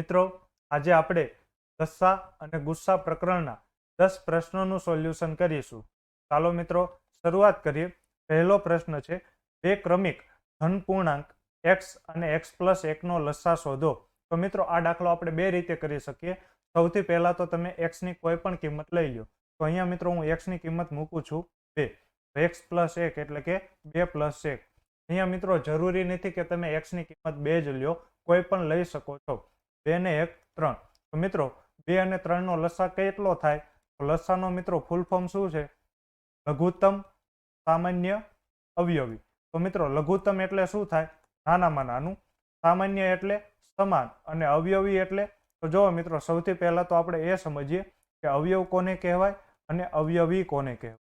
મિત્રો, આજે આપણે લસ્સા અને ગુસ્સા પ્રકરણના દસ પ્રશ્નોનું સોલ્યુશન કરીશું. ચાલો મિત્રો, શરૂઆત કરીએ. પહેલો પ્રશ્ન છે, બે ક્રમિક ધન પૂર્ણાંક એક્સ અને એક્સ પ્લસ એકનો લસ્સા શોધો. તો મિત્રો, આ દાખલો આપણે બે રીતે કરી શકીએ. સૌથી પહેલાં તો તમે એક્સની કોઈ પણ કિંમત લઈ લો તો અહીંયા મિત્રો, હું એક્સની કિંમત મૂકું છું બે. એક્સ પ્લસ એક એટલે કે બે પ્લસ એક. અહીંયા મિત્રો, જરૂરી નથી કે તમે એક્સની કિંમત બે જ લ્યો. કોઈ પણ લઈ શકો છો. બે ને એક, ત્રણ. તો મિત્રો, બે અને ત્રણનો લસા કેટલો થાય? તો લસ્સાનો મિત્રો ફૂલ ફોર્મ શું છે? લઘુત્તમ, સામાન્ય, અવયવી. તો મિત્રો, લઘુત્તમ એટલે શું થાય? નાનામાં નાનું, સામાન્ય એટલે સમાન અને અવયવી એટલે, તો જુઓ મિત્રો, સૌથી પહેલા તો આપણે એ સમજીએ કે અવયવ કોને કહેવાય અને અવયવી કોને કહેવાય.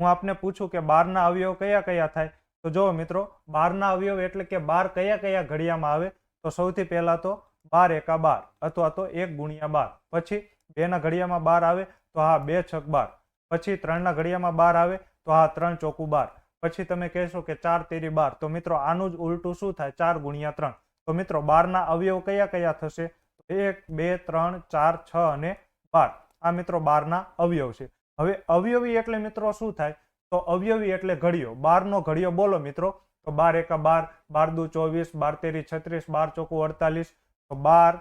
હું આપને પૂછું કે બારના અવયવ કયા કયા થાય? તો જુઓ મિત્રો, બારના અવયવ એટલે કે બાર કયા કયા ઘડિયામાં આવે? તો સૌથી પહેલા તો બાર એકા બાર અથવા તો એક ગુણ્યા બાર. પછી બેના ઘડિયામાં બાર આવે તો હા, બે છક બાર. પછી ત્રણના ઘડિયામાં બાર આવે તો હા, ત્રણ ચોકું બાર. પછી તમે કહેશો કે ચાર તેરી બાર. તો મિત્રો આનું જ ઉલટું શું થાય? ચાર ગુણ્યા ત્રણ. તો મિત્રો બારના અવયવ કયા કયા થશે? એક, બે, ત્રણ, ચાર, છ અને બાર. આ મિત્રો બારના અવયવ છે. હવે અવયવી એટલે મિત્રો શું થાય? તો અવયવી એટલે ઘડિયો. બારનો ઘડિયો બોલો મિત્રો. તો બાર એકા બાર બાર દુ ચોવીસ, બાર તેરી છત્રીસ, બાર ચોકું અડતાલીસ, તો બાર,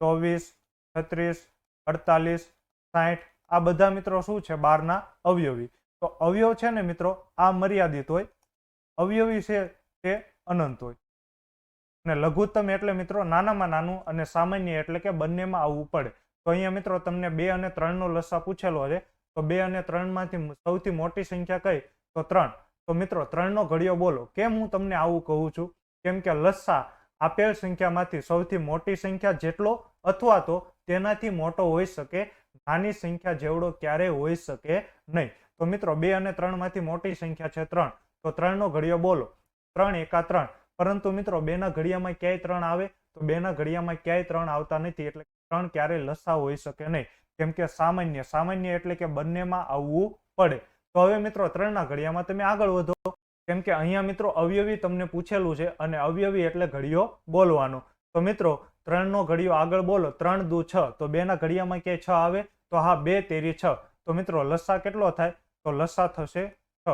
ચોવીસ, છત્રીસ, અડતાલીસ સાઠ આ બધા મિત્રો શું છે બારના અવયવી? તો અવયવ છે ને મિત્રો, આ મર્યાદિત હોય. અવયવી છે તે અનંત હોય. અને લઘુત્તમ એટલે મિત્રો નાનામાં નાનું અને સામાન્ય એટલે કે બંનેમાં આવવું પડે. તો અહીંયા મિત્રો તમને બે અને ત્રણનો લસ્સા પૂછેલો છે. તો બે અને ત્રણમાંથી સૌથી મોટી સંખ્યા કઈ? તો ત્રણ. તો મિત્રો, ત્રણનો ઘડિયો બોલો. કેમ હું તમને આવું કહું છું? કેમ કે લસ્સા આપેલ સંખ્યામાંથી સૌથી મોટી સંખ્યા જેટલો અથવા તો તેનાથી મોટો હોઈ શકે, નાની સંખ્યા જેવડો ક્યારેય હોઈ શકે નહીં. તો મિત્રો, બે અને ત્રણમાંથી મોટી સંખ્યા છે ત્રણ. તો ત્રણનો ઘડિયો બોલો. ત્રણ એકા ત્રણ. પરંતુ મિત્રો, બેના ઘડિયામાં ક્યાંય ત્રણ આવે? તો બેના ઘડિયામાં ક્યાંય ત્રણ આવતા નથી, એટલે ત્રણ ક્યારેય લસ્સા હોઈ શકે નહીં. કેમ કે સામાન્ય સામાન્ય એટલે કે બંનેમાં આવવું પડે. તો હવે મિત્રો ત્રણના ઘડિયામાં તમે આગળ વધો, કેમ કે અહીંયા મિત્રો અવયવી તમને પૂછેલું છે અને અવયવી એટલે ઘડિયો બોલવાનો. તો મિત્રો ત્રણનો ઘડિયો આગળ બોલો, ત્રણ દુ છ, તો બેના ઘડિયામાં ક્યાંય છ આવે? તો હા, બે, તેરી, છ. તો મિત્રો લસ્સા કેટલો થાય? તો લસ્સા થશે છ.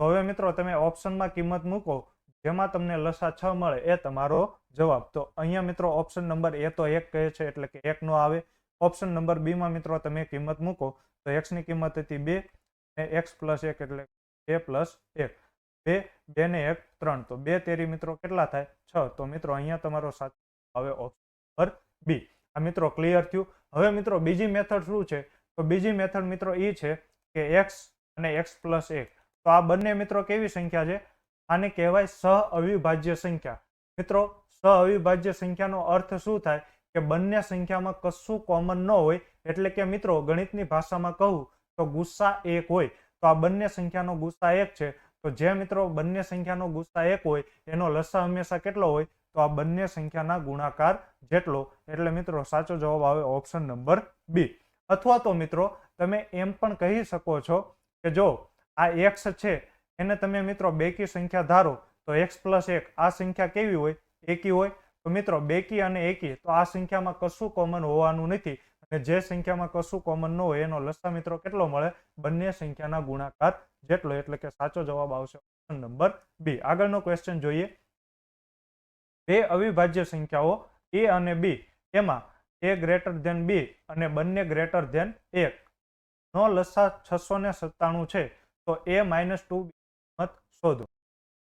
તો હવે મિત્રો તમે ઓપ્શનમાં કિંમત મૂકો, જેમાં તમને લસા છ મળે એ તમારો જવાબ. તો અહીંયા મિત્રો ઓપ્શન નંબર એ તો એક કહે છે, એટલે કે એક નો આવે. ઓપ્શન નંબર બીમાં મિત્રો તમે કિંમત મૂકો, તો એક્સની કિંમત હતી બે એક્સ પ્લસ એક એટલે બે પ્લસ એક. બે બે ને એક, ત્રણ. તો બે તેરી મિત્રો કેટલા થાય? છ. તો મિત્રો, અહીંયા તમારો સાચો હવે ઓપ્શન નંબર બી આ મિત્રો ક્લિયર થયું? હવે મિત્રો, બીજી મેથડ શું છે? તો બીજી મેથડ મિત્રો એ છે કે એક્સ અને એક્સ પ્લસ એક. તો આ બંને મિત્રો કેવી સંખ્યા છે? આને કહેવાય સહ અવિભાજ્ય સંખ્યા. મિત્રો, સહ અવિભાજ્ય સંખ્યાનો અર્થ શું થાય? કે બંને સંખ્યામાં કશું કોમન ન હોય, એટલે કે મિત્રો, ગણિતની ભાષામાં કહું તો ગુસ્સા એક હોય. તો આ બંને સંખ્યાનો ગુસ્સા એક છે. તો જે મિત્રો બંને સંખ્યાનો ગુસ્સા એક હોય, એનો લસા હંમેશા કેટલો હોય? તો આ બંને સંખ્યાના ગુણાકાર જેટલો? એટલે મિત્રો સાચો જવાબ આવે ઓપ્શન નંબર બી અથવા તો મિત્રો, તમે એમ પણ કહી શકો છો કે જો આ એક્સ છે, એને તમે મિત્રો બેકી સંખ્યા ધારો, તો એક્સ પ્લસ એક, આ સંખ્યા કેવી હોય? એકી હોય. તો મિત્રો, બેકી અને એકી, તો આ સંખ્યામાં કશું કોમન હોવાનું નથી. અને જે સંખ્યામાં કશું કોમન ન હોય, એનો લસા મિત્રો કેટલો મળે? બંને સંખ્યાના ગુણાકાર જેટલો, એટલે કે સાચો જવાબ આવશે ઓપ્શન નંબર બી આગળનો ક્વેશ્ચન જોઈએ. બે અવિભાજ્ય સંખ્યાઓ એ અને બી એમાં એ ગ્રેટર ધેન બી અને બંને ગ્રેટર ધેન એક. નો લસા છસો ને સત્તાણું છે, તો એ માઇનસ ટુ કિંમત શોધો.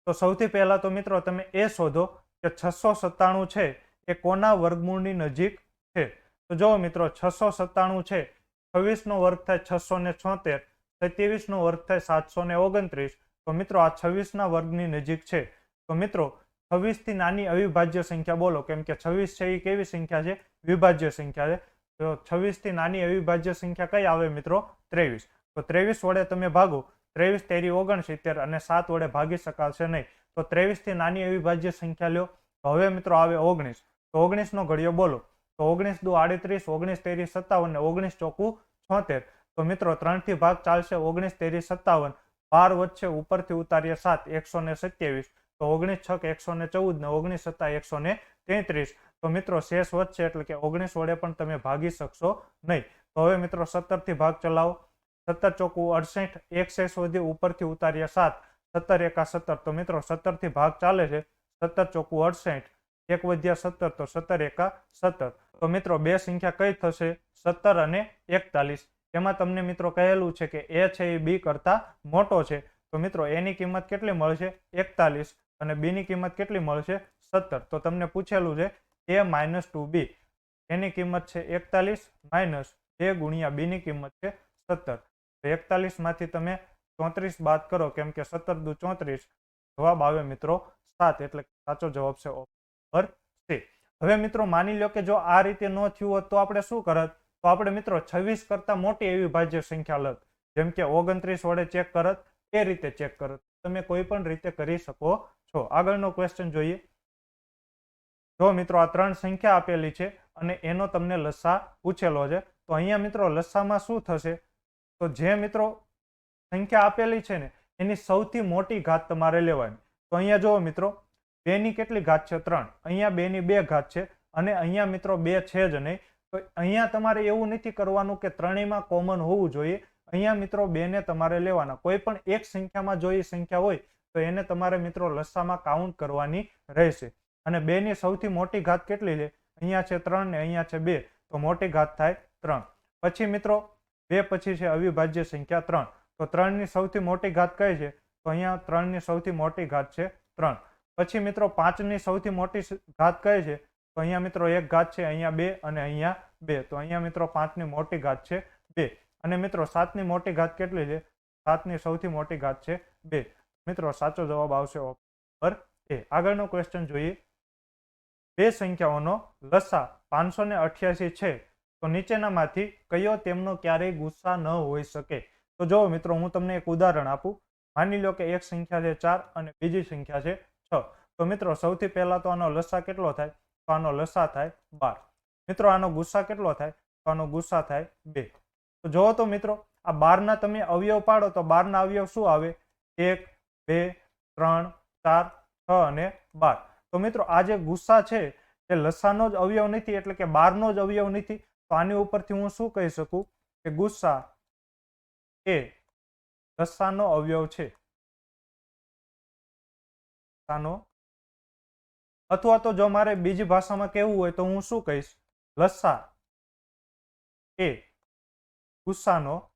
તો સૌથી પહેલા તો મિત્રો તમે એ શોધો કે છસો સત્તાણું છે, એ કોના વર્ગમૂળની નજીક છે? તો જો મિત્રો, છસો સત્તાણું છે, છવ્વીસનો વર્ગ થાય છસો ને છોતેર, સત્યાવીસનો વર્ગ થાય સાતસો ને ઓગણત્રીસ. તો મિત્રો, આ છવ્વીસના વર્ગની નજીક છે. તો મિત્રો, છવ્વીસથી નાની અવિભાજ્ય સંખ્યા બોલો, કેમ કે છવ્વીસ છે એ કેવી સંખ્યા છે? વિભાજ્ય સંખ્યા છે. તો છવ્વીસથી નાની અવિભાજ્ય સંખ્યા કઈ આવે મિત્રો? ત્રેવીસ. તો ત્રેવીસ વડે તમે ભાગો, ત્રેવીસ તેરી ઓગણસિત્તેર અને સાત વડે ભાગી શકાશે નહીં. તો ત્રેવીસથી નાની અવિભાજ્ય સંખ્યા લ્યો. હવે મિત્રો, આવે ઓગણીસ. તો ઓગણીસનો ઘડિયો બોલો. તો ઓગણીસ દુ આડત્રીસ, ઓગણીસ તેરી સત્તાવન ને ઓગણીસ ચોકું છોતેર. તો મિત્રો, ત્રણથી ભાગ ચાલશે ઓગણીસ તેરી સત્તાવન. બાર વચ્ચે ઉપરથી ઉતારીએ સાત, એકસો ને સત્યાવીસ. તો ઓગણીસ છક, એકસો ને ચૌદ ને ઓગણીસ સત્તા, એકસો ને તેત્રીસ. તો મિત્રો, શેષ વધશે એટલે કે ઓગણીસ વડે પણ તમે ભાગી શકશો નહીં. તો હવે મિત્રો, સત્તરથી ભાગ ચલાવો. સત્તર ચોકું અડસઠ, એક શેષ વધી ઉપરથી ઉતારીએ સાત. સત્તર એકા સત્તર. તો મિત્રો, સત્તરથી ભાગ ચાલે છે. સત્તર ચોકું અડસઠ. એક વધ્યા સત્તર, તો સત્તર એકા સત્તર. તો મિત્રો, બે સંખ્યા કઈ થશે? સત્તર અને એકતાલીસ. એમાં તમને મિત્રો કહેલું છે કે એ છે એ બી કરતા મોટો છે. તો મિત્રો, એની કિંમત કેટલી મળશે? એકતાલીસ. અને બીની કિંમત કેટલી મળશે? સત્તર. તો તમને પૂછેલું છે, એ માઇનસ ટુ બી. એની કિંમત છે એકતાલીસ માઇનસ એ ગુણ્યા બીની કિંમત છે સત્તર. તો એકતાલીસમાંથી તમે ચોત્રીસ બાદ કરો, કેમ કે સત્તર દુ ચોત્રીસ. જવાબ આવે મિત્રો સાત, એટલે સાચો જવાબ છે ઓપ્શન છે. હવે મિત્રો માની લો કે જો આ રીતે ન થયું હોત તો આપણે શું કરત? તો આપણે મિત્રો છવ્વીસ કરતા મોટી એવી ભાજ્ય સંખ્યા લત. જેમ કે ઓગણત્રીસ વડે ચેક કરત, એ રીતે ચેક કરત. તમે કોઈ પણ રીતે કરી શકો છો. આગળનો ક્વેશ્ચન જોઈએ. જો મિત્રો આ ત્રણ સંખ્યા આપેલી છે અને એનો તમને લસ્સા પૂછેલો છે, તો અહીંયા મિત્રો લસ્સામાં શું થશે? તો જે મિત્રો સંખ્યા આપેલી છે ને, એની સૌથી મોટી ઘાત તમારે લેવાની. તો અહીંયા જુઓ મિત્રો બેની કેટલી ઘાત છે? ત્રણ. અહીંયા બેની બે ઘાત છે અને અહીંયા મિત્રો બે છે જ નહીં. તો અહીંયા તમારે એવું નથી કરવાનું કે ત્રણેયમાં કોમન હોવું જોઈએ. અહીંયા મિત્રો બેને તમારે લેવાના. કોઈ પણ એક સંખ્યામાં જો એ સંખ્યા હોય, તો એને તમારે મિત્રો લસ્સામાં કાઉન્ટ કરવાની રહેશે. અને બેની સૌથી મોટી ઘાત કેટલી છે? અહીંયા છે ત્રણ ને અહીંયા છે બે. તો મોટી ઘાત થાય ત્રણ. પછી મિત્રો, બે પછી છે અવિભાજ્ય સંખ્યા ત્રણ. તો ત્રણની સૌથી મોટી ઘાત કઈ છે? તો અહીંયા ત્રણની સૌથી મોટી ઘાત છે ત્રણ. પછી મિત્રો પાંચની સૌથી મોટી ઘાત કઈ છે? તો અહીંયા મિત્રો એક ઘાત છે, અહીંયા બે અને અહીંયા બે. તો અહીંયા મિત્રો પાંચની મોટી ઘાત છે, બે. અને મિત્રો સાતની મોટી ઘાત કેટલી છે? સાતની સૌથી મોટી ઘાત છે, બે. મિત્રો સાચો જવાબ આવશે ઓપ્શન એ. આગળનો ક્વેશ્ચન જોઈએ. બે સંખ્યાઓનો લસા પાંચસો ને અઠ્યાસી છે. તો નીચેનામાંથી કયો તેમનો ક્યારેય ગુસ્સા ન હોઈ શકે? તો જો મિત્રો, હું તમને એક ઉદાહરણ આપું. માની લો કે એક સંખ્યા છે ચાર અને બીજી સંખ્યા છે તો મિત્રો, સૌથી પહેલા તો આનો લસા કેટલો થાય? તો આનો લસા થાય બાર. મિત્રો, આનો ગુસ્સા કેટલો થાય? તો આનો ગુસ્સા થાય બે. તો જુઓ તો મિત્રો, આ બારના તમે અવયવ પાડો તો બારના અવયવ શું આવે? એક, બે, ત્રણ, ચાર, છ અને બાર. તો મિત્રો, આ જે ગુસ્સા છે એ લસાનો જ અવયવ નથી, એટલે કે બારનો જ અવયવ નથી. તો આની ઉપરથી હું શું કહી શકું? કે ગુસ્સા એ લસાનો અવયવ છે. લસાનો અથવા તો જો મારે બીજી ભાષામાં કહેવું હોય તો હું શું કહીશ? લસ્સા એ. ગુસ્સાનો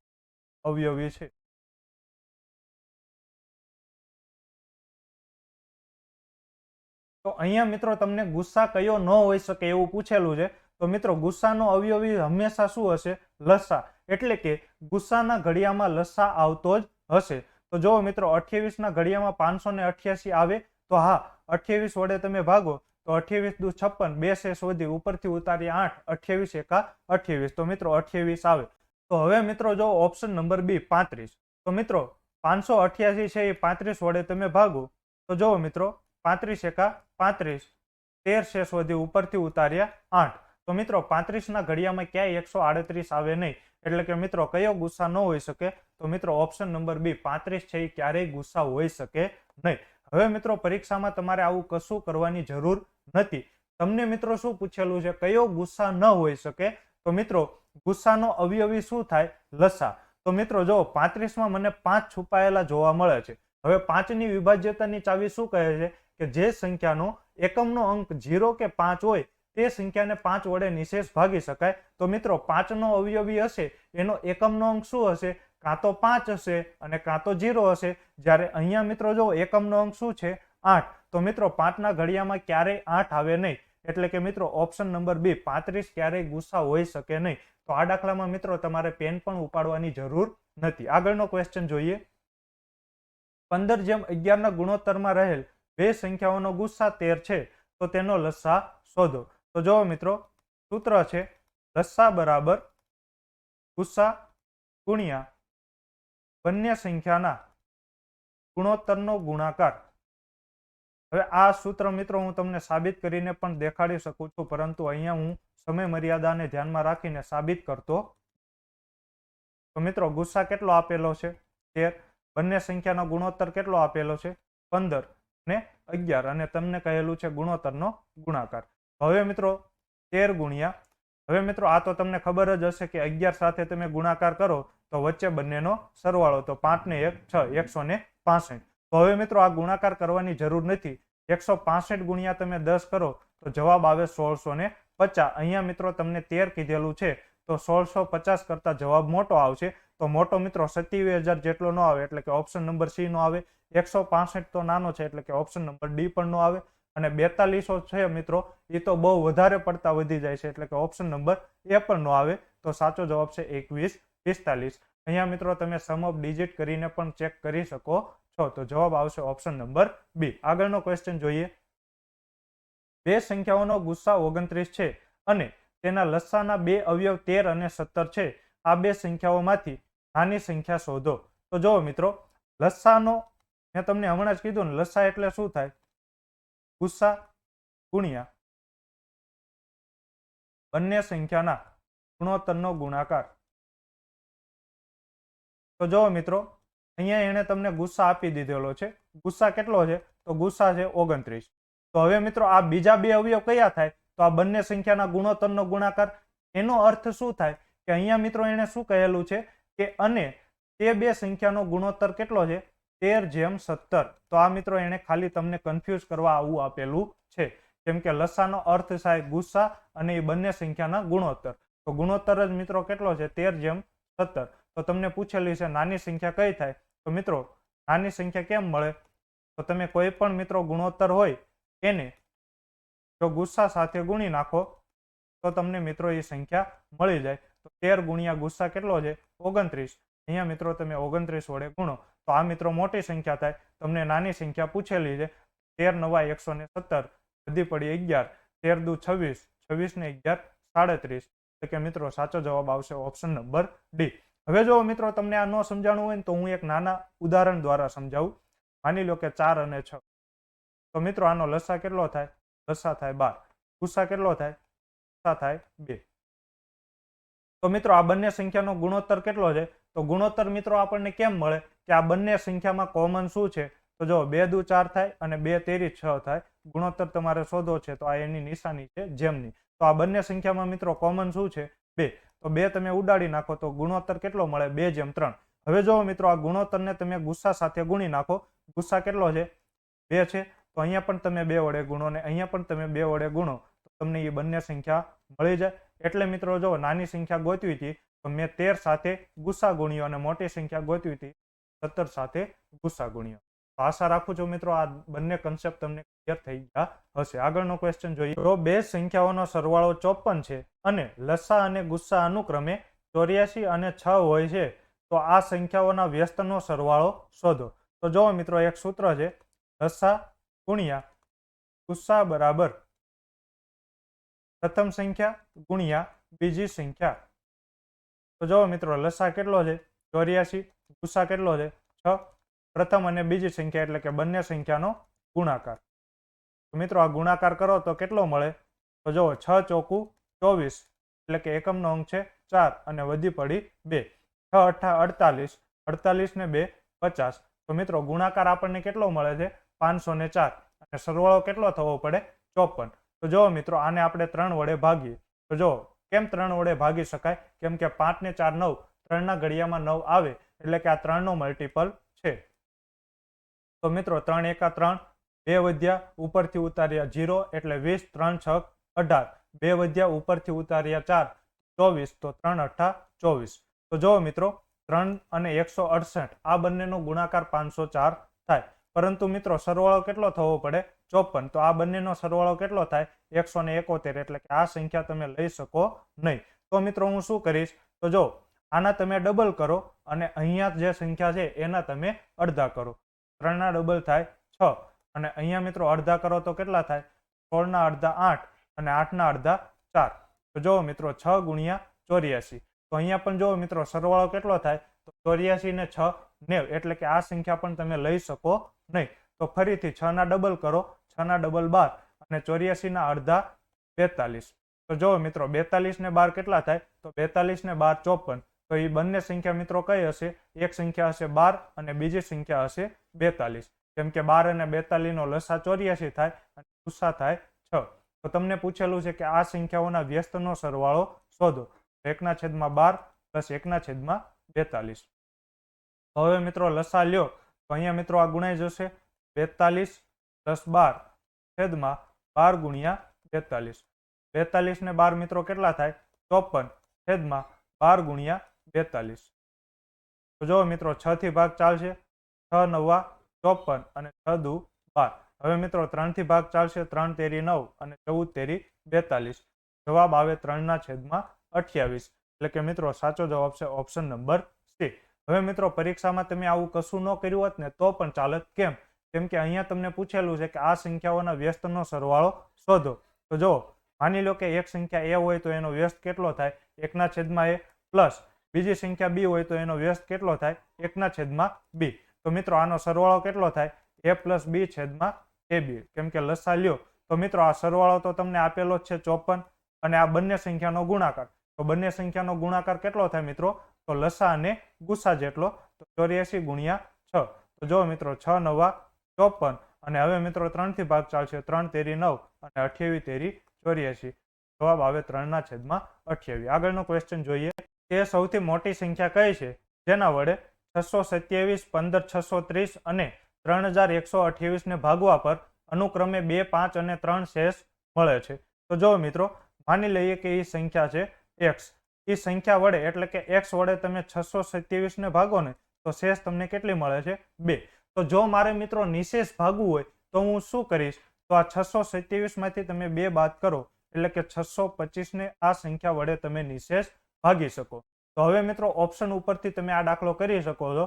અવયવી છે. તો અહીંયા મિત્રો તમને ગુસ્સા કયો ન હોઈ શકે એવું પૂછેલું છે. તો મિત્રો ગુસ્સાનો અવયવી હંમેશા શું હશે? લસ્સા એટલે કે ગુસ્સાના ઘડિયામાં લસ્સા આવતો જ હશે. તો જો મિત્રો અઠ્યાવીસના ઘડિયામાં પાંચસો ને અઠ્યાસી આવે તો હા, અઠ્યાવીસ વડે તમે ભાગો, તો અઠ્યાવીસ દુ છપ્પન, બે શેષ વધી, ઉપરથી ઉતારી આઠ, અઠ્યાવીસ એકા અઠ્યાવીસ. તો મિત્રો અઠ્યાવીસ આવે. તો હવે મિત્રો જો ઓપ્શન નંબર બી પાંત્રીસ. તો મિત્રો પાંચસો અઠ્યાસી છે એ પાંત્રીસ વડે તમે ભાગો. તો જુઓ મિત્રો, પાંત્રીસ એકા પાંત્રીસ, તેર શેષ વધી, ઉપરથી ઉતાર્યા આઠ. તો મિત્રો પાંત્રીસના ઘડિયામાં ક્યાંય એકસો આડત્રીસ આવે નહીં. એટલે કે મિત્રો કયો ગુસ્સા ન હોઈ શકે? તો મિત્રો ઓપ્શન નંબર બી પાંત્રીસ છે એ ક્યારેય ગુસ્સા હોઈ શકે નહીં. હવે મિત્રો, પરીક્ષામાં તમારે આવું કશું કરવાની જરૂર નથી. તમને મિત્રો શું પૂછેલું છે? કયો ગુસ્સા ન હોઈ શકે? તો મિત્રો, ગુસ્સાનો અવયવી શું થાય? લસા. તો મિત્રો, જો પાંત્રીસમાં મને પાંચ છુપાયેલા જોવા મળે છે. હવે પાંચની વિભાજ્યતાની ચાવી શું કહે છે? કે જે સંખ્યાનો એકમનો અંક ઝીરો કે પાંચ હોય, તે સંખ્યાને પાંચ વડે નિશેષ ભાગી શકાય. તો મિત્રો, પાંચનો અવયવી હશે, એનો એકમનો અંક શું હશે? કાં તો પાંચ હશે અને કાં તો ઝીરો હશે. જ્યારે અહીંયા મિત્રો જો એકમનો અંક શું છે? આઠ. તો મિત્રો પાંચના ઘડિયામાં ક્યારેય આઠ આવે નહીં. એટલે કે મિત્રો ઓપ્શન નંબર બી, પાંત્રીસ ક્યારેય ગુસ્સા હોઈ શકે નહીં. તો આ દાખલામાં મિત્રો તમારે પેન પણ ઉપાડવાની જરૂર નથી. આગળનો ક્વેશ્ચન જોઈએ. પંદર જેમ અગિયારના ગુણોત્તરમાં રહેલ બે સંખ્યાઓનો ગુસ્સા તેર છે. તો તેનો લસ્સા શોધો. તો જુઓ મિત્રો, સૂત્ર છે લસ્સા બરાબર ગુસ્સા ગુણ્યા બંને સંખ્યાના ગુણોત્તરનો ગુણાકાર. હવે આ સૂત્ર મિત્રો હું તમને સાબિત કરીને પણ દેખાડી શકું છું, પરંતુ અહીંયા હું સમય મર્યાદાને ધ્યાનમાં રાખીને સાબિત કરતો તો મિત્રો ગુસ્સા કેટલો આપેલો છે? તેર. બંને સંખ્યાનો ગુણોત્તર કેટલો આપેલો છે? પંદર ને અગિયાર અને તમને કહેલું છે ગુણોત્તરનો ગુણાકાર. હવે મિત્રો તેર ગુણ્યા, હવે મિત્રો આ તો તમને ખબર જ હશે કે અગિયાર સાથે તમે ગુણાકાર કરો તો વચ્ચે બંનેનો સરવાળો તો પાંચ ને એક, છ, એકસો ને પાસઠ. તો હવે મિત્રો આ ગુણાકાર કરવાની જરૂર નથી. એકસો પાસઠ ગુણ્યા તમે દસ કરો, તો જવાબ આવે સોળસો ને પચાસ. અહીંયા મિત્રો તમને તેર કીધેલું છે, તો સોળસો પચાસ કરતા જવાબ મોટો આવશે. તો મોટો મિત્રો સત્યાવીસ હજાર જેટલો ન આવે, એટલે કે ઓપ્શન નંબર સી નો આવે. એકસો પાસઠ તો નાનો છે, એટલે કે ઓપ્શન નંબર ડી પણ નો આવે. અને બેતાલીસો છે મિત્રો એ તો બહુ વધારે પડતા વધી જાય છે, એટલે કે ઓપ્શન નંબર એ પણ નો આવે. તો સાચો જવાબ છે એકવીસ. પિસ્તાલીસ. અહીંયા મિત્રો તમે સમ ઓફ ડિજિટ કરીને પણ ચેક કરી શકો છો. તો જવાબ આવશે ઓપ્શન નંબર બી આગળનો ક્વેશ્ચન જોઈએ. બે સંખ્યાઓનો ગુસ્સા ઓગણત્રીસ છે અને તેના લસ્સાના બે અવયવ તેર અને સત્તર છે. આ બે સંખ્યાઓમાંથી નાની સંખ્યા શોધો. તો જુઓ મિત્રો લસ્સાનો મેં તમને હમણાં જ કીધું ને લસ્સા એટલે શું થાય? ગુસ્સા ગુણ્યા બંને સંખ્યાના ગુણોત્તરનો ગુણાકાર. તો જુઓ મિત્રો, અહીંયા એણે તમને ગુસ્સા આપી દીધેલો છે. ગુસ્સા કેટલો છે? તો ગુસ્સા છે ઓગણત્રીસ. તો હવે મિત્રો, આ બીજા બે અવયવ કયા થાય? તો આ બંને સંખ્યાના ગુણોત્તરનો ગુણાકાર. એનો અર્થ શું થાય? કે અહીંયા મિત્રો એણે શું કહેલું છે? કે અને તે બે સંખ્યાનો ગુણોત્તર કેટલો છે? તેર જેમ સત્તર. તો આ મિત્રો એણે ખાલી તમને કન્ફ્યુઝ કરવા આવું આપેલું છે. કેમ કે લસાનો અર્થ થાય ગુસ્સા અને એ બંને સંખ્યાના ગુણોત્તર. તો ગુણોત્તર જ મિત્રો કેટલો છે? તેર જેમ સત્તર. તો તમને પૂછેલી છે, નાની સંખ્યા કઈ થાય? તો મિત્રો, નાની સંખ્યા કેમ મળે? તો તમે કોઈ પણ મિત્રો ગુણોત્તર હોય, એને જો ગુસ્સા સાથે ગુણી નાખો, તો તમને મિત્રો એ સંખ્યા મળી જાય. તો તેર ગુણ્યા ગુસ્સા કેટલો છે? ઓગણત્રીસ. અહીંયા મિત્રો તમે ઓગણત્રીસ વડે ગુણો. તો આ મિત્રો મોટી સંખ્યા થાય. તમને નાની સંખ્યા પૂછેલી છે. તેર નવા એકસો ને સત્તર બધી પડી અગિયાર. તેર દુ છવ્વીસ. છવ્વીસ ને અગિયાર, સાડત્રીસ. એટલે કે મિત્રો સાચો જવાબ આવશે ઓપ્શન નંબર ડી. હવે જો મિત્રો તમને આ ન સમજાણું હોય તો હું એક નાના ઉદાહરણ દ્વારા સમજાવું. માની લો કે ચાર અને છ. તો મિત્રો આનો લસા કેટલો થાય? લસા થાય બાર. ગુસ્સા કેટલો થાય? ગુસ્સા થાય બે. તો મિત્રો આ બંને સંખ્યાનો ગુણોત્તર કેટલો છે? તો ગુણોત્તર મિત્રો આપણને કેમ મળે? કે આ બંને સંખ્યામાં કોમન શું છે? તો જો બે દુ ચાર થાય અને બે તેરી છ થાય, ગુણોત્તર તમારે શોધો છે તો આ એની નિશાની છે જેમની. તો આ બંને સંખ્યામાં મિત્રો કોમન શું છે? બે. તો બે તમે ઉડાડી નાખો તો ગુણોત્તર કેટલો મળે? બે જેમ ત્રણ. હવે જો મિત્રો, આ ગુણોત્તરને તમે ગુસ્સા સાથે ગુણી નાખો. ગુસ્સા કેટલો છે? બે છે. તો અહીંયા પણ તમે બે વડે ગુણો ને અહીંયા પણ તમે બે વડે ગુણો. તો તમને એ બંને સંખ્યા મળી જાય. એટલે મિત્રો જો નાની સંખ્યા ગોતવી હતી, તો મેં તેર સાથે ગુસ્સા ગુણ્યો અને મોટી સંખ્યા ગોતવી હતી, સત્તર સાથે ગુસ્સા ગુણ્યો. આશા રાખું છું મિત્રો, આ બંને કન્સેપ્ટ તમને ક્લિયર થઈ ગયા હશે. આગળનો ક્વેશ્ચન જોઈએ. તો બે સંખ્યાઓનો સરવાળો ચોપન છે અને લસા અને ગુસ્સા અનુક્રમે ચોર્યાસી અને છ હોય છે. તો આ સંખ્યાઓના વ્યસ્તનો સરવાળો શોધો. તો જો મિત્રો, એક સૂત્ર છે. લસા ગુણ્યા ગુસ્સા બરાબર પ્રથમ સંખ્યા ગુણ્યા બીજી સંખ્યા. તો જો મિત્રો, લસા કેટલો છે? ચોર્યાસી, ગુસ્સા કેટલો છે? છ. પ્રથમ અને બીજી સંખ્યા એટલે કે બંને સંખ્યાનો ગુણાકાર. મિત્રો, આ ગુણાકાર કરો તો કેટલો મળે? તો જુઓ, છ ચોકું ચોવીસ, એટલે કે એકમનો અંક છે ચાર અને વધી પડી બે. છ અઠા અડતાલીસ અડતાલીસ ને બે પચાસ. તો મિત્રો, ગુણાકાર આપણને કેટલો મળે છે? પાંચસો ને ચાર. અને સરવાળો કેટલો થવો પડે? ચોપન. તો જુઓ મિત્રો, આને આપણે ત્રણ વડે ભાગીએ. તો જુઓ, કેમ ત્રણ વડે ભાગી શકાય? કેમ કે પાંચ ને ચાર નવ, ત્રણના ઘડિયામાં નવ આવે, એટલે કે આ ત્રણનો મલ્ટિપલ છે. તો મિત્રો, ત્રણ એકા ત્રણ બે વધ્યા ઉપરથી ઉતાર્યા જીરો એટલે વીસ, ત્રણ, છ, અઢાર. બે વધ્યા ઉપરથી ઉતાર્યા ચાર, ચોવીસ. તો ત્રણ અઠા ચોવીસ. તો જુઓ મિત્રો, ત્રણ અને એકસો અડસઠ, આ બંનેનો ગુણાકાર પાંચસો ચાર થાય. પરંતુ મિત્રો, સરવાળો કેટલો થવો પડે? ચોપન. તો આ બંનેનો સરવાળો કેટલો થાય? એકસો ને એકોતેર, એટલે કે આ સંખ્યા તમે લઈ શકો નહીં. તો મિત્રો, હું શું કરીશ? તો જો આના તમે ડબલ કરો અને અહીંયા જે સંખ્યા છે, એના તમે અડધા કરો. ત્રણના ડબલ થાય છ. અને અહીંયા મિત્રો અડધા કરો તો કેટલા થાય? સોળના અડધા આઠ અને આઠના અડધા ચાર. તો જુઓ મિત્રો, છ ગુણ્યા ચોર્યાસી. તો અહીંયા પણ જુઓ મિત્રો, સરવાળો કેટલો થાય? તો ચોર્યાસી ને છ નેવ. એટલે કે આ સંખ્યા પણ તમે લઈ શકો નહીં. તો ફરીથી છ ના ડબલ કરો. છ ના ડબલ બાર અને ચોર્યાસી ના અડધા બેતાલીસ. તો જુઓ મિત્રો, બેતાલીસ ને બાર કેટલા થાય? તો બેતાલીસ ને બાર ચોપન. તો એ બંને સંખ્યા મિત્રો કઈ હશે? એક સંખ્યા હશે બાર અને બીજી સંખ્યા હશે બેતાલીસ. કેમ કે બાર અને બેતાલીસ નો લસા ચોર્યાસી થાય અને ગુસ્સા થાય છ. તો તમને પૂછેલું છે કે આ સંખ્યાઓના વ્યસ્તનો સરવાળો શોધો. એકના છેદમાં બાર પ્લસ એકના છેદમાં બેતાલીસ. હવે મિત્રો લસા લ્યો. તો અહીંયા મિત્રો આ ગુણાઈ જશે. બેતાલીસ પ્લસ બાર છેદમાં બાર ગુણ્યા બેતાલીસ. બેતાલીસ ને બાર મિત્રો કેટલા થાય? ચોપન છેદમાં બાર ગુણ્યા બેતાલીસ. તો જો મિત્રો, છ થી ભાગ ચાલશે. છ નવા ચોપન અને છ દુ બાર. હવે મિત્રો ત્રણથી ભાગ ચાલશે, ત્રણ તેરી નવ અને ચૌદ તેરી બેતાલીસ. જવાબ આવે ત્રણના છેદમાં અઠ્યાવીસ. એટલે કે મિત્રો, સાચો જવાબ છે ઓપ્શન નંબર સી હવે મિત્રો, પરીક્ષામાં તમે આવું કશું ન કર્યું હોત ને, તો પણ ચાલત કેમ? કેમ કે અહીંયા તમને પૂછેલું છે કે આ સંખ્યાઓના વ્યસ્તનો સરવાળો શોધો. તો જો માની લો કે એક સંખ્યા એ હોય તો એનો વ્યસ્ત કેટલો થાય? એકના છેદમાં એ પ્લસ. બીજી સંખ્યા બી હોય તો એનો વ્યસ્ત કેટલો થાય? એકના છેદમાં બી. તો મિત્રો આનો સરવાળો કેટલો થાય? એ પ્લસ બી છેદમાં એ બી કેમ કે લસા લ્યો. તો મિત્રો આ સરવાળો તો તમને આપેલો જ છે ચોપન અને આ બંને સંખ્યાનો ગુણાકાર. તો બંને સંખ્યાનો ગુણાકાર કેટલો થાય મિત્રો? તો લસા અને ગુસ્સા જેટલો. તો ચોર્યાસી ગુણ્યા છ. તો જો મિત્રો, છ, નવા, ચોપન. અને હવે મિત્રો ત્રણથી ભાગ ચાલશે. ત્રણ તેરી નવ અને અઠ્યાવીસ તેરી ચોર્યાસી. જવાબ આવે ત્રણના છેદમાં અઠ્યાવીસ આગળનો ક્વેશ્ચન જોઈએ. તે સૌથી મોટી સંખ્યા કઈ છે? જેના વડે છસો સત્યાવીસ, પંદર છસો ત્રીસ અને ત્રણ હજાર એકસો અઠ્યાવીસને ભાગવા પર અનુક્રમે બે, પાંચ અને ત્રણ શેષ મળે છે. તો જો મિત્રો, માની લઈએ કે એ સંખ્યા છે એક્સ. એ સંખ્યા વડે, એટલે કે એક્સ વડે તમે છસો સત્યાવીસને ભાગો ને, તો શેષ તમને કેટલી મળે છે? બે. તો જો મારે મિત્રો નિશેષ ભાગવું હોય, તો હું શું કરીશ? તો આ છસો સત્યાવીસમાંથી તમે બે બાદ કરો, એટલે કે છસો પચીસને આ સંખ્યા વડે તમે નિશેષ ભાગી શકો. તો હવે મિત્રો ઓપ્શન ઉપરથી તમે આ દાખલો કરી શકો છો.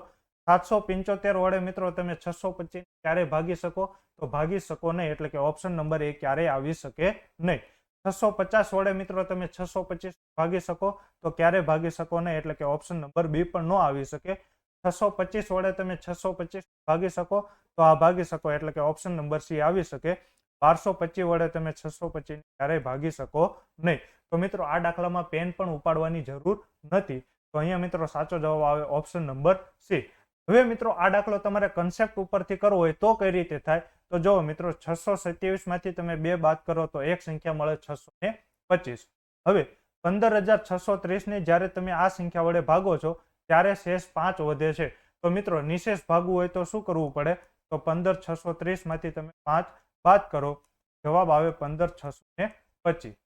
સાતસો પંચોતેર વડે મિત્રો તમે છસો પચીસ ક્યારે ભાગી શકો, તો ભાગી શકો નહીં, એટલે કે ઓપ્શન નંબર એ ક્યારેય આવી શકે નહીં. છસો પચાસ વડે મિત્રો તમે છસો પચીસ ભાગી શકો, તો ક્યારે ભાગી શકો નહીં, એટલે કે ઓપ્શન નંબર બી પણ ન આવી શકે. છસો પચીસ વડે તમે છસો પચીસ ભાગી શકો, તો આ ભાગી શકો, એટલે કે ઓપ્શન નંબર સી આવી શકે. બારસો પચીસ વડે તમે છસો પચીસ ક્યારેય ભાગી શકો નહીં. તો મિત્રો આ દાખલામાં પેન પણ ઉપાડવાની જરૂર નથી. તો અહીંયા મિત્રો સાચો જવાબ આવે ઓપ્શન નંબર સી હવે મિત્રો આ દાખલો તમારે કન્સેપ્ટ ઉપરથી કરવો હોય તો કઈ રીતે થાય? તો જો મિત્રો છસો સત્યાવીસમાંથી તમે બે બાદ કરો તો એક સંખ્યા મળે છસો ને પચીસ. હવે પંદર હજાર છસો ત્રીસને જ્યારે તમે આ સંખ્યા વડે ભાગો છો, ત્યારે શેષ પાંચ વધે છે. તો મિત્રો નિશેષ ભાગવું હોય તો શું કરવું પડે? તો પંદર છસો ત્રીસમાંથી તમે પાંચ બાદ કરો. જવાબ આવે પંદર છસો ને પચીસ.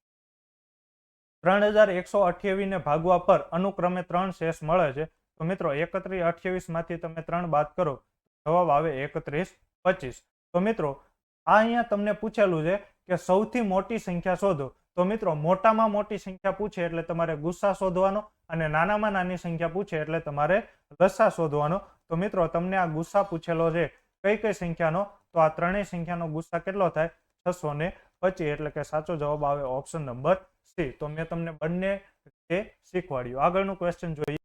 ત્રણ હજાર એકસો અઠ્યાવીસને ભાગવા પર અનુક્રમે ત્રણ શેષ મળે છે. તો મિત્રો, એકત્રીસ અઠ્યાવીસમાંથી તમે ત્રણ બાદ કરો, જવાબ આવે એકત્રીસ પચીસ. તો મિત્રો, આ અહીંયા તમને પૂછેલું છે કે સૌથી મોટી સંખ્યા શોધો. તો મિત્રો, મોટામાં મોટી સંખ્યા પૂછે એટલે તમારે ગુસ્સા શોધવાનો અને નાનામાં નાની સંખ્યા પૂછે એટલે તમારે લસા શોધવાનો. તો મિત્રો, તમને આ ગુસ્સા પૂછેલો છે કઈ કઈ સંખ્યાનો? તો આ ત્રણેય સંખ્યાનો ગુસ્સા કેટલો થાય? છસો ને પચીસ એટલે કે સાચો જવાબ આવે ઓપ્શન નંબર સી તો મેં તમને બંને રીતે શીખવાડ્યું. આગળનું ક્વેશ્ચન જોઈએ.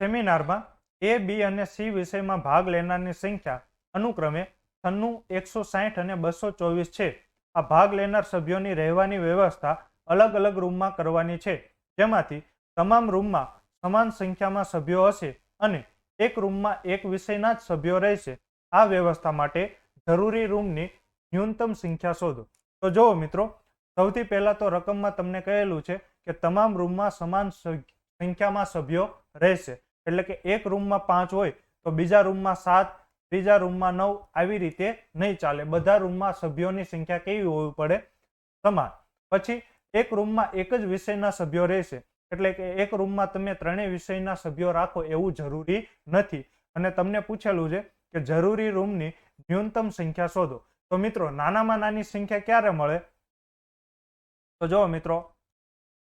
સેમિનારમાં એ બી અને સી વિષયમાં ભાગ લેનારની સંખ્યા અનુક્રમે છન્નું, એકસો સાહીઠ અને બસો ચોવીસ છે. આ ભાગ લેનાર સભ્યોની રહેવાની વ્યવસ્થા અલગ અલગ રૂમમાં કરવાની છે. જેમાંથી તમામ રૂમમાં સમાન સંખ્યામાં સભ્યો હશે અને એક રૂમમાં એક વિષયના જ સભ્યો રહેશે. આ વ્યવસ્થા માટે જરૂરી રૂમની ન્યૂનતમ સંખ્યા શોધો. તો જુઓ મિત્રો, સૌથી પહેલા તો રકમમાં તમને કહેલું છે કે તમામ રૂમમાં સમાન સંખ્યામાં સભ્યો રહેશે. એટલે કે એક રૂમમાં પાંચ હોય, તો બીજા રૂમમાં સાત, ત્રીજા રૂમમાં નવ, આવી રીતે નહીં ચાલે. બધા રૂમમાં સભ્યોની સંખ્યા કેવી હોવી પડે? સમાન. પછી એક રૂમમાં એક જ વિષયના સભ્યો રહેશે. એટલે કે એક રૂમમાં તમે ત્રણેય વિષયના સભ્યો રાખો એવું જરૂરી નથી. અને તમને પૂછેલું છે કે જરૂરી રૂમની ન્યૂનતમ સંખ્યા શોધો. તો મિત્રો, નાનામાં નાની સંખ્યા ક્યારે મળે? તો જો મિત્રો,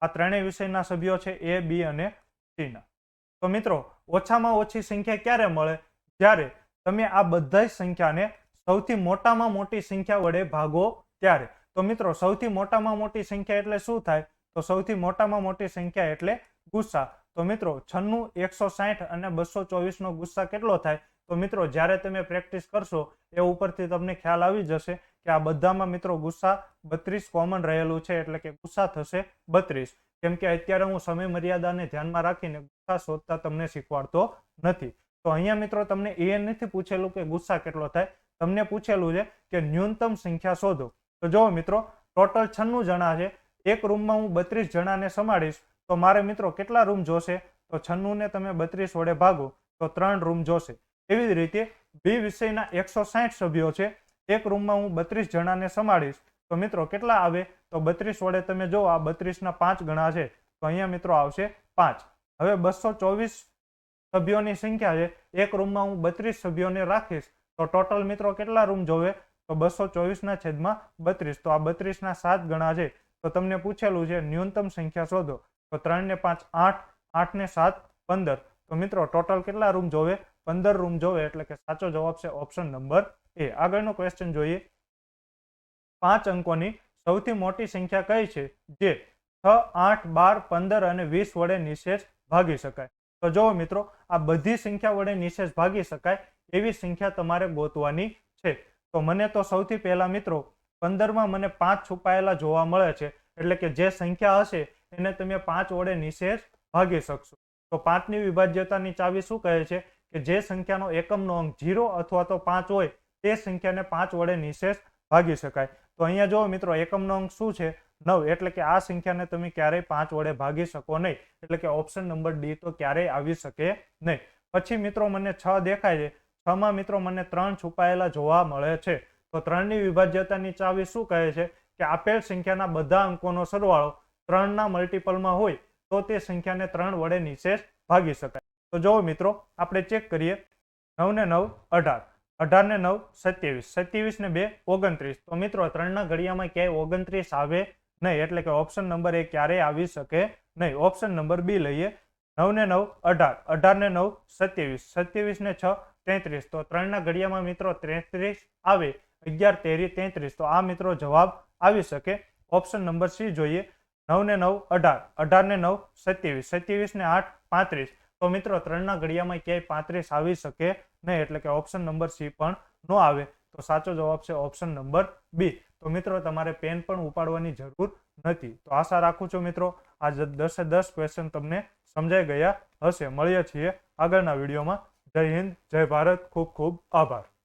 આ ત્રણેય વિષયના સભ્યો છે એ, બી અને સીના. તો મિત્રો, ઓછામાં ઓછી સંખ્યા ક્યારે મળે? જ્યારે તમે આ બધા સંખ્યાને સૌથી મોટામાં મોટી સંખ્યા વડે ભાગો ત્યારે. તો મિત્રો, સૌથી મોટામાં મોટી સંખ્યા એટલે શું થાય? તો સૌથી મોટામાં મોટી સંખ્યા એટલે ગુસ્સા. તો મિત્રો, છન્નું, એકસો સાહીઠ અને બસો ચોવીસનો ગુસ્સા કેટલો થાય? તો મિત્રો જ્યારે તમે પ્રેક્ટિસ કરશો, એ ઉપરથી તમને ખ્યાલ આવી જશે કે આ બધામાં મિત્રો ગુસ્સા બત્રીસ કોમન રહેલું છે, એટલે કે ગુસ્સા થશે બત્રીસ. કેમ કે અત્યારે હું સમય મર્યાદાને ધ્યાનમાં રાખીને ગુસ્સા શોધતા તમને શીખવાડતો નથી. તો અહીંયા મિત્રો તમને એ નથી પૂછેલું કે ગુસ્સા કેટલો થાય. તમને પૂછેલું છે કે ન્યૂનતમ સંખ્યા શોધો. તો જુઓ મિત્રો, ટોટલ છન્નું જણા છે. એક રૂમમાં હું બત્રીસ જણાને સમાડીશ, તો મારે મિત્રો કેટલા રૂમ જોશે? તો છન્નુંને તમે બત્રીસ વડે ભાગો, તો ત્રણ રૂમ જોશે. એવી જ રીતે બી વિષયના એકસો સાઠ સભ્યો છે. એક રૂમમાં હું બત્રીસ જણાને સમાડીશ તો મિત્રો કેટલા આવે? તો બત્રીસ વડે તમે જો આ બત્રીસના પાંચ ગણા છે. તો અહીંયા મિત્રો આવશે પાંચ. હવે બસો ચોવીસ સભ્યોની સંખ્યા છે. એક રૂમમાં હું બત્રીસ સભ્યોને રાખીશ. તો ટોટલ મિત્રો કેટલા રૂમ જોવે? તો બસો ચોવીસના છેદમાં બત્રીસ. તો આ બત્રીસના સાત ગણા છે. તો તમને પૂછેલું છે, ન્યૂનતમ સંખ્યા શોધો. તો ત્રણ ને પાંચ, આઠ આઠ ને સાત, પંદર. તો મિત્રો ટોટલ કેટલા રૂમ જોવે? પંદર રૂમ જોવે એટલે કે સાચો જવાબ છે ઓપ્શન નંબર એ. આગળનો ક્વેશ્ચન જોઈએ. પાંચ અંકોની સૌથી મોટી સંખ્યા કઈ છે? જે છ, આઠ, બાર, પંદર અને વીસ વડે નિશેષ ભાગી શકાય. તો જુઓ મિત્રો, આ બધી સંખ્યા વડે નિશેષ ભાગી શકાય એવી સંખ્યા તમારે ગોતવાની છે. તો મને તો સૌથી પહેલા મિત્રો, પંદરમાં મને પાંચ છુપાયેલા જોવા મળે છે. એટલે કે જે સંખ્યા હશે, એને તમે પાંચ વડે નિશેષ ભાગી શકશો. તો પાંચની વિભાજ્યતાની ચાવી શું કહે છે? કે જે સંખ્યાનો એકમનો અંક જીરો અથવા તો પાંચ હોય, તે સંખ્યાને પાંચ વડે નિશેષ ભાગી શકાય. તો અહીંયા જો મિત્રો, એકમનો અંક શું છે? નવ. એટલે કે આ સંખ્યાને તમે ક્યારેય પાંચ વડે ભાગી શકો નહીં. એટલે કે ઓપ્શન નંબર ડી તો ક્યારેય આવી શકે નહીં. પછી મિત્રો, મને છ દેખાય છે. છમાં મિત્રો, મને ત્રણ છુપાયેલા જોવા મળે છે. તો ત્રણની વિભાજ્યતાની ચાવી શું કહે છે? કે આપેલ સંખ્યાના બધા અંકોનો સરવાળો ત્રણના મલ્ટિપલમાં હોય, તો તે સંખ્યાને ત્રણ વડે નિશેષ ભાગી શકાય. તો જુઓ મિત્રો, આપણે ચેક કરીએ. નવ ને નવ, અઢાર. અઢાર ને નવ, સત્યાવીસ. સત્યાવીસ ને બે, ઓગણત્રીસ. તો મિત્રો, ત્રણના ઘડિયામાં ક્યાંય ઓગણત્રીસ આવે નહીં, એટલે કે ઓપ્શન નંબર એ ક્યારેય આવી શકે નહીં. ઓપ્શન નંબર બી લઈએ. નવ ને નવ, અઢાર. અઢાર ને નવ, સત્યાવીસ. સત્યાવીસ ને છ, તેત્રીસ. તો ત્રણના ઘડિયામાં મિત્રો તેત્રીસ આવે. અગિયાર, તેરી, તેત્રીસ. તો આ મિત્રો જવાબ આવી શકે. ઓપ્શન નંબર સી જોઈએ. નવ ને નવ, અઢાર. અઢાર ને નવ, સત્યાવીસ. સત્યાવીસ ને આઠ, પાંત્રીસ. તો મિત્રો, ત્રણના ઘડિયામાં ક્યાંય પાંત્રીસ આવી શકે નહીં, એટલે કે ઓપ્શન નંબર સી પણ ન આવે. તો સાચો જવાબ છે ઓપ્શન નંબર બી તો મિત્રો, તમારે પેન પણ ઉપાડવાની જરૂર નથી. તો આશા રાખું છું મિત્રો આ દસે દસ ક્વેશ્ચન તમને સમજાઈ ગયા હશે. મળીએ છીએ આગળના વિડીયોમાં. જય હિન્દ, જય ભારત. ખૂબ ખૂબ આભાર.